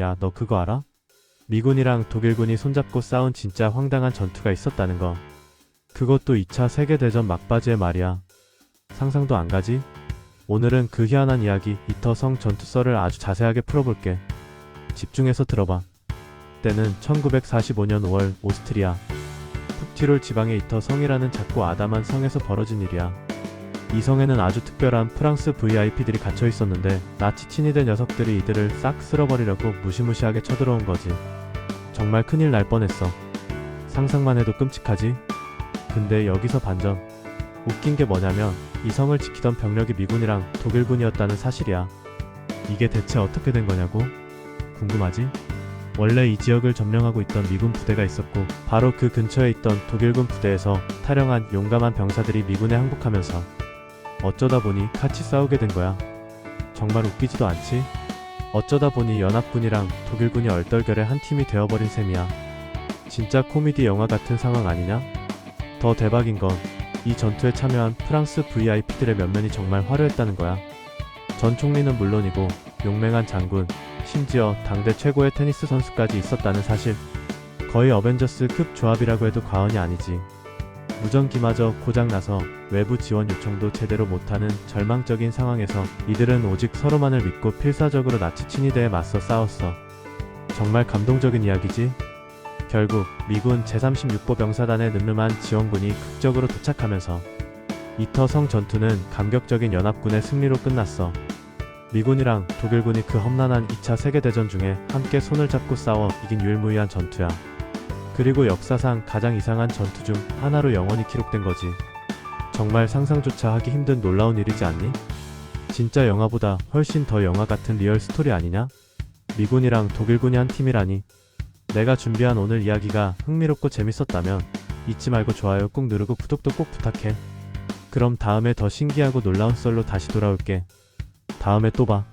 야, 너 그거 알아? 미군이랑 독일군이 손잡고 싸운 진짜 황당한 전투가 있었다는 거. 그것도 2차 세계대전 막바지에 말이야. 상상도 안 가지? 오늘은 그 희한한 이야기 이터성 전투설을 아주 자세하게 풀어볼게. 집중해서 들어봐. 때는 1945년 5월 오스트리아 푹티롤 지방의 이터성이라는 작고 아담한 성에서 벌어진 일이야. 이 성에는 아주 특별한 프랑스 VIP들이 갇혀 있었는데 나치 친위된 녀석들이 이들을 싹 쓸어버리려고 무시무시하게 쳐들어온 거지. 정말 큰일 날 뻔했어. 상상만 해도 끔찍하지? 근데 여기서 반전. 웃긴 게 뭐냐면 이 성을 지키던 병력이 미군이랑 독일군이었다는 사실이야. 이게 대체 어떻게 된 거냐고? 궁금하지? 원래 이 지역을 점령하고 있던 미군 부대가 있었고 바로 그 근처에 있던 독일군 부대에서 탈영한 용감한 병사들이 미군에 항복하면서 어쩌다 보니 같이 싸우게 된 거야. 정말 웃기지도 않지? 어쩌다 보니 연합군이랑 독일군이 얼떨결에 한 팀이 되어버린 셈이야. 진짜 코미디 영화 같은 상황 아니냐? 더 대박인 건 이 전투에 참여한 프랑스 VIP들의 면면이 정말 화려했다는 거야. 전 총리는 물론이고 용맹한 장군, 심지어 당대 최고의 테니스 선수까지 있었다는 사실. 거의 어벤져스급 조합이라고 해도 과언이 아니지. 무전기마저 고장나서 외부 지원 요청도 제대로 못하는 절망적인 상황에서 이들은 오직 서로만을 믿고 필사적으로 나치 친위대에 맞서 싸웠어. 정말 감동적인 이야기지? 결국 미군 제36보 병사단의 늠름한 지원군이 극적으로 도착하면서 이터성 전투는 감격적인 연합군의 승리로 끝났어. 미군이랑 독일군이 그 험난한 2차 세계대전 중에 함께 손을 잡고 싸워 이긴 유일무이한 전투야. 그리고 역사상 가장 이상한 전투 중 하나로 영원히 기록된 거지. 정말 상상조차 하기 힘든 놀라운 일이지 않니? 진짜 영화보다 훨씬 더 영화 같은 리얼 스토리 아니냐? 미군이랑 독일군이 한 팀이라니. 내가 준비한 오늘 이야기가 흥미롭고 재밌었다면 잊지 말고 좋아요 꾹 누르고 구독도 꼭 부탁해. 그럼 다음에 더 신기하고 놀라운 썰로 다시 돌아올게. 다음에 또 봐.